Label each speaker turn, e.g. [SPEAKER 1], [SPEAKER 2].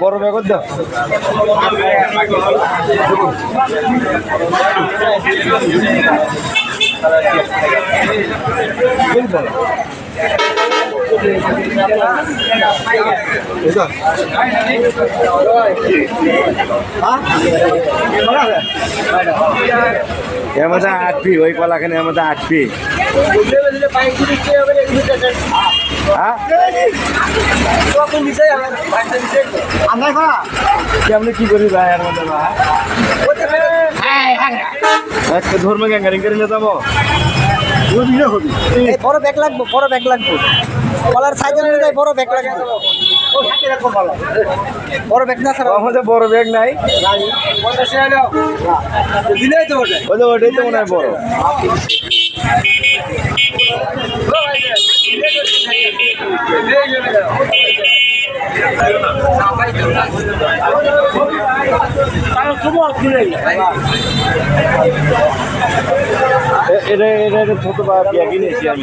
[SPEAKER 1] বড় ব্যাগত দাও। মধ্যে আট পি ওই কলাখানে এর মধ্যে আট পি। হ্যাঁ? কেমনি কি করি ভাই এর মধ্যে একটা ধর্ম গ্যাঙ্গারিং করে
[SPEAKER 2] বড় ব্যাগ লাগবো বড় ব্যাগ লাগবো কলার সাইজ অনুযায়ী বড় ব্যাগ লাগবে বড় ব্যাগ না স্যার
[SPEAKER 1] আমাদের বড় ব্যাগ নাই তো মনে বড় এটা এটা এটা ছোট বা ব্যাগই নিয়েছি আমি